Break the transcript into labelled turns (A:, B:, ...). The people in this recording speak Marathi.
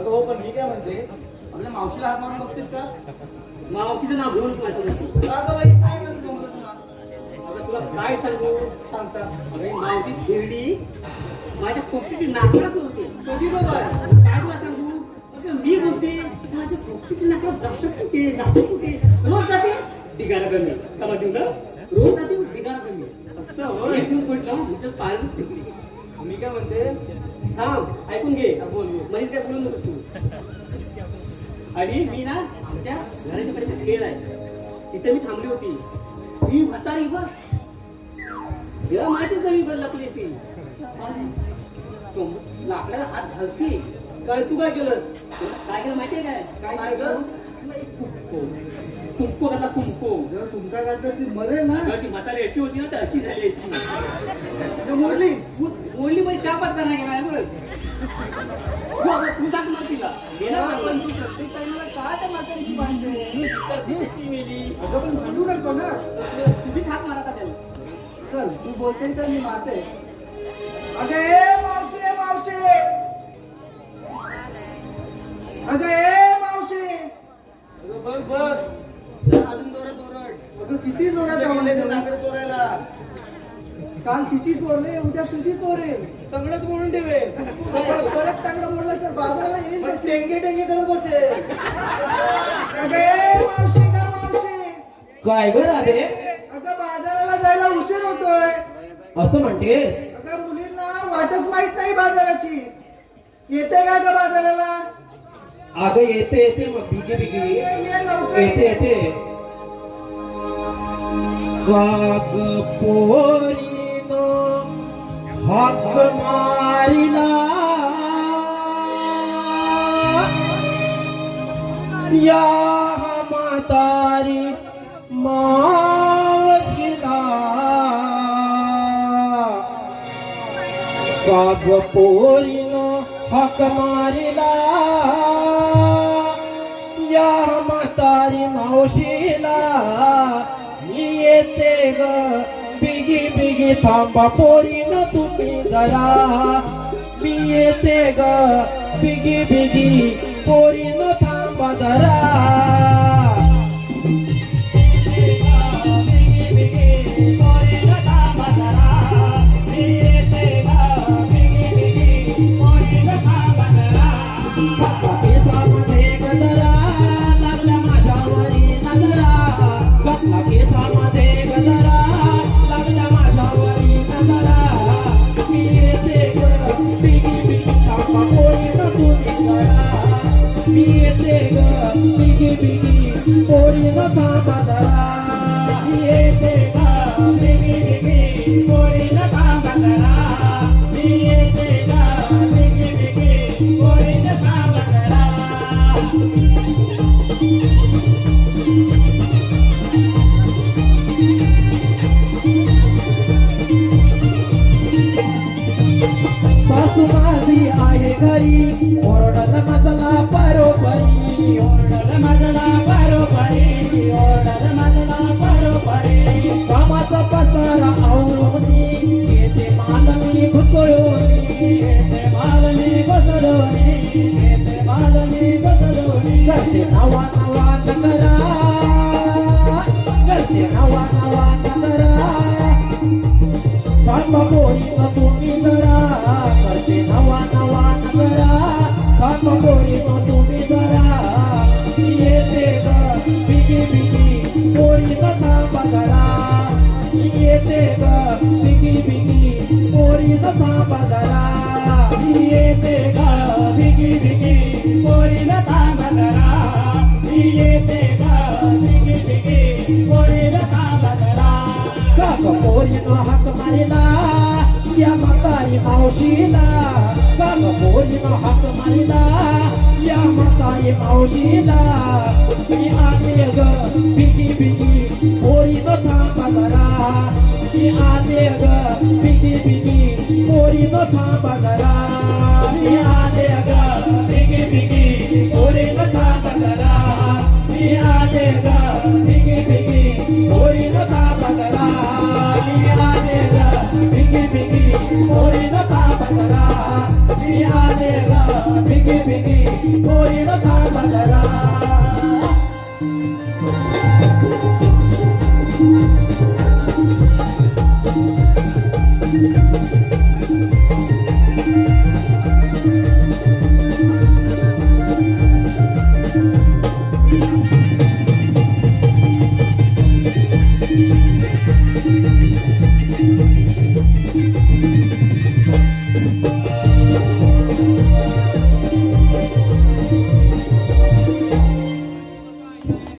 A: अगं हो पण मी काय म्हणते आपल्या मावशीला हात मारून बघतेस का?
B: मावशीचं नाव घेऊन माझं
A: अगं बाई काय जमलं तुला?
B: आता तुला काय सांगू सांग सांग अरे मावशी खेळली. माझ्या पोपटीची नाकडाच होते.
A: कधी बाबा
B: काय तुला सांगू? अगं मी बोलते माझ्या पोपटीची नाकडा जातं कुठे जातं कुठे रोज जाते ढिगारा कमी. समज येऊ ना रोज जाते ढिगारा कमी.
A: असं होय.
B: एक दिवस म्हटलं तुझं पायाला फिरली
A: मी काय म्हणते
B: थांब ऐकून घे.
A: हा, बोल.
B: मध्येच काय बोलू नकोस तू. आणि मी ना आमच्या घराच्या कडे खेळ आहे. तिथे मी थांबली होती. ही म्हातारी बघ तिला माहितीच नाही बघ लपली ती लाकडाला हात घालते.
A: काय तू काय केलं
B: काय केलं माहितीये काय?
A: काय
B: कुंको कसा कुंको
C: जर तुमका तर ती मरेल ना?
B: ती म्हातारी अशी होती ना तर अशी झाली
C: मोडली
B: बोलली म्हणजे चापात का नाही सांग मग तिला. गेला
C: पण
B: पण
C: तू प्रत्येक टाइमला का त्या म्हातारीशी अगं पण भांडू नको ना.
B: तुम्ही थाप मारा का त्याला.
C: चल तू बोलते तर मी मारते. अगं ए मावशी ए मावशी. अगं ए मावशी.
A: अगं बघ बघ. जरा अजून जोरात ओरड
C: अगं किती जोरात
A: आता गेले
C: काल तिची चोरले उद्या तुझी चोरेल?
A: तंगडच म्हणून ठेवे
C: परत परत तांगडं मोडलं तर बाजाराला येईल.
A: टेंगे टेंगे करत बसेल.
D: काय ग राधे?
C: अगं बाजाराला जायला उशीर होतोय.
D: असं म्हणतेस?
C: अगं मुलींना वाटच माहीत नाही बाजाराची. येते का ग बाजाराला?
D: अगं येते येते मग बिगी बिगी
C: ये, ये लवकर
D: येते येते. काग पोरीनो मारिला या म्हातारी मावशिला काग पोरीनो हक मारिला या म्हातारी मावशीला मी येते ग बिगी बिगी थांबा पोरीन तुम्ही जरा मी येते ग बिगी बिगी पोरीन थांबा जरा मी येते ग बिगी बिगी पोरीनं थांबा जरा मी येते ग बिगी बिगी पोरीनं थांबा जरा मी येते ग बिगी बिगी पोरीनं थांबा जरा सासू माझी आहे घरी. ओरडल मजला बरोबरी ओरडल मजला बरोबरी कामाचा पसारा आवरून येते माल मी घुसळून येते माल मी घुसळून येते माल मी घुसळून करते नवा नवा नगरा करते नवा नवा नगरा थांबा पोरीचा तुम्ही जरा करते नवा नवा नगरा थांबा पोरीचा तुम्ही जरा पोरीचा थांबा जरा मी येते ग बिगी बिगी पोरीचा थांबा जरा मी येते ग बिगी बिगी पोरीला थांबा जरा मी येते ग बिगी बिगी पोरीला थांबा जरा काक पोरीनो हाक मारिला या म्हातारी मावशीला काक पोरीनो हाक मारिला या म्हातारी मावशीला मी आले ग बिगी बिगी पोरीनो थांबा जरा मी आले ग बिगी बिगी पोरीनो थांबा जरा मी आले மலரா